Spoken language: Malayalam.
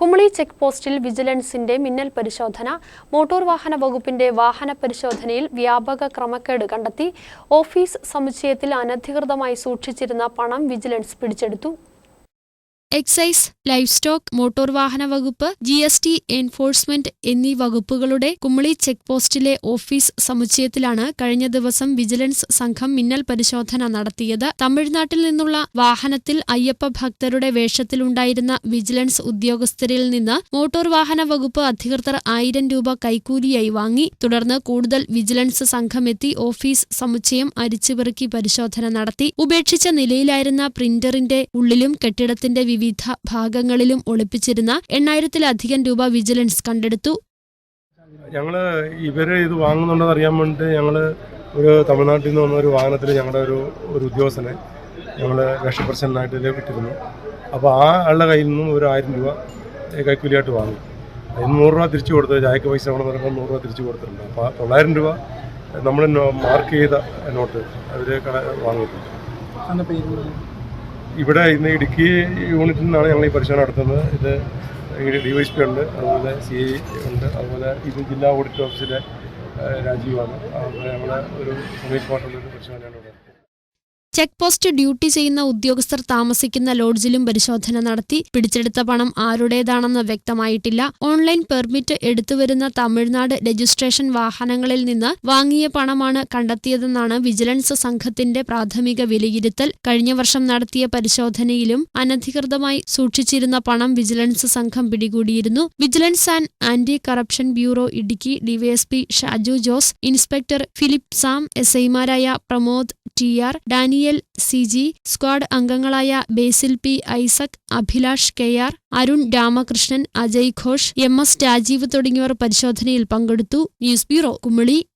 കുമളി ചെക്ക് പോസ്റ്റിൽ വിജിലൻസിന്റെ മിന്നൽ പരിശോധന മോട്ടോർ വാഹന വകുപ്പിന്റെ വാഹന പരിശോധനയിൽ വ്യാപക ക്രമക്കേട് കണ്ടെത്തി. ഓഫീസ് സമുച്ചയത്തിൽ അനധികൃതമായി സൂക്ഷിച്ചിരുന്ന പണം വിജിലൻസ് പിടിച്ചെടുത്തു. എക്സൈസ് ലൈഫ് സ്റ്റോക്ക് മോട്ടോർ വാഹന വകുപ്പ് ജി എസ് ടി എൻഫോഴ്സ്മെന്റ് എന്നീ വകുപ്പുകളുടെ കുമളി ചെക്ക് പോസ്റ്റിലെ ഓഫീസ് സമുച്ചയത്തിലാണ് കഴിഞ്ഞ ദിവസം വിജിലൻസ് സംഘം മിന്നൽ പരിശോധന നടത്തിയത്. തമിഴ്നാട്ടിൽ നിന്നുള്ള വാഹനത്തിൽ അയ്യപ്പ ഭക്തരുടെ വേഷത്തിലുണ്ടായിരുന്ന വിജിലൻസ് ഉദ്യോഗസ്ഥരിൽ നിന്ന് മോട്ടോർ വാഹന വകുപ്പ് അധികൃതർ ആയിരം രൂപ കൈക്കൂലിയായി വാങ്ങി. തുടർന്ന് കൂടുതൽ വിജിലൻസ് സംഘമെത്തി ഓഫീസ് സമുച്ചയം അരിച്ചുപെറുക്കി പരിശോധന നടത്തി. ഉപേക്ഷിച്ച നിലയിലായിരുന്ന പ്രിന്ററിന്റെ ഉള്ളിലും കെട്ടിടത്തിന്റെ വിവിധ ഭാഗങ്ങളിലും ഒളിപ്പിച്ചിരുന്ന എണ്ണായിരത്തിലധികം രൂപ വിജിലൻസ് കണ്ടെടുത്തു. ഞങ്ങൾ ഇവർ ഇത് വാങ്ങുന്നുണ്ടെന്ന് അറിയാൻ വേണ്ടിയിട്ട് ഞങ്ങൾ ഒരു തമിഴ്നാട്ടിൽ നിന്ന് വന്ന ഒരു വാഹനത്തിൽ ഞങ്ങളുടെ ഒരു ഒരു ഉദ്യോഗസ്ഥനെ ഞങ്ങൾ രക്ഷപ്രസന്നായിട്ട് വിട്ടിരുന്നു അപ്പോൾ ആ ആളുടെ കയ്യിൽ നിന്നും ഒരു ആയിരം രൂപ കൈക്കൂലിയായിട്ട് വാങ്ങി. അതിന് നൂറ് രൂപ തിരിച്ചു കൊടുത്ത് ചായക്ക് പൈസ അവിടെ പറയുമ്പോൾ നൂറ് രൂപ തിരിച്ചു കൊടുത്തിട്ടുണ്ട്. അപ്പോൾ ആ തൊള്ളായിരം രൂപ നമ്മൾ മാർക്ക് ചെയ്ത നോട്ട് അവർ വാങ്ങിയിട്ടുണ്ട്. ഇവിടെ ഇന്ന് ഇടുക്കി യൂണിറ്റിൽ നിന്നാണ് ഞങ്ങൾ ഈ പരിശോധന നടത്തുന്നത്. ഇത് ഡി വൈ പി ഉണ്ട് അതുപോലെ സി ഐ ഉണ്ട് അതുപോലെ ഇത് ജില്ലാ ഓഡിറ്റ് ഓഫീസിലെ രാജീവാണ്. അതുപോലെ ഞങ്ങൾ ഒരു സമീപ് ഒരു പരിശോധനയാണ് ഇവിടെ ചെക്ക് പോസ്റ്റ് ഡ്യൂട്ടി ചെയ്യുന്ന ഉദ്യോഗസ്ഥർ താമസിക്കുന്ന ലോഡ്ജിലും പരിശോധന നടത്തി. പിടിച്ചെടുത്ത പണം ആരുടേതാണെന്ന് വ്യക്തമായിട്ടില്ല. ഓൺലൈൻ പെർമിറ്റ് എടുത്തുവരുന്ന തമിഴ്നാട് രജിസ്ട്രേഷൻ വാഹനങ്ങളിൽ നിന്ന് വാങ്ങിയ പണമാണ് കണ്ടെത്തിയതെന്നാണ് വിജിലൻസ് സംഘത്തിന്റെ പ്രാഥമിക വിലയിരുത്തൽ. കഴിഞ്ഞ വർഷം നടത്തിയ പരിശോധനയിലും അനധികൃതമായി സൂക്ഷിച്ചിരുന്ന പണം വിജിലൻസ് സംഘം പിടികൂടിയിരുന്നു. Vigilance and anti corruption bureau Idukki DYSP Shaju Jose inspector Philip Sam S ഐമാരായ Pramod T R Daniel C G squad അംഗങ്ങളായ Basil P Isaac Abhilash K R Arun Ramakrishnan Ajay Ghosh M S Rajeev തുടങ്ങിയവർ പരിശോധനയിൽ പങ്കെടുത്തു. News bureau Kumily.